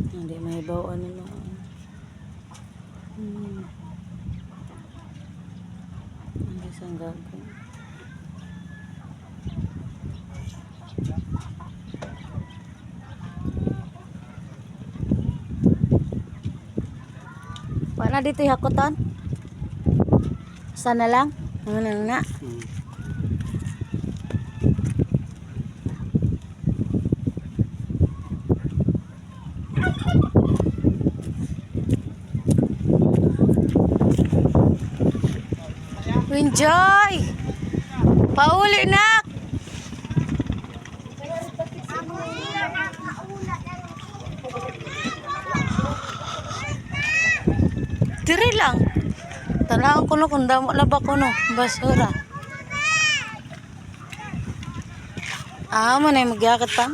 Hindi may bawaan nila. Hmm. Hindi saan gagawin. Wala dito hakutan? Sana lang? Ano nga? Hmm. Enjoy! Pauli na! Diri lang. Tanawang ko no kung damo na ba ko no. Basura. Ah, mo na yung magyakit pa.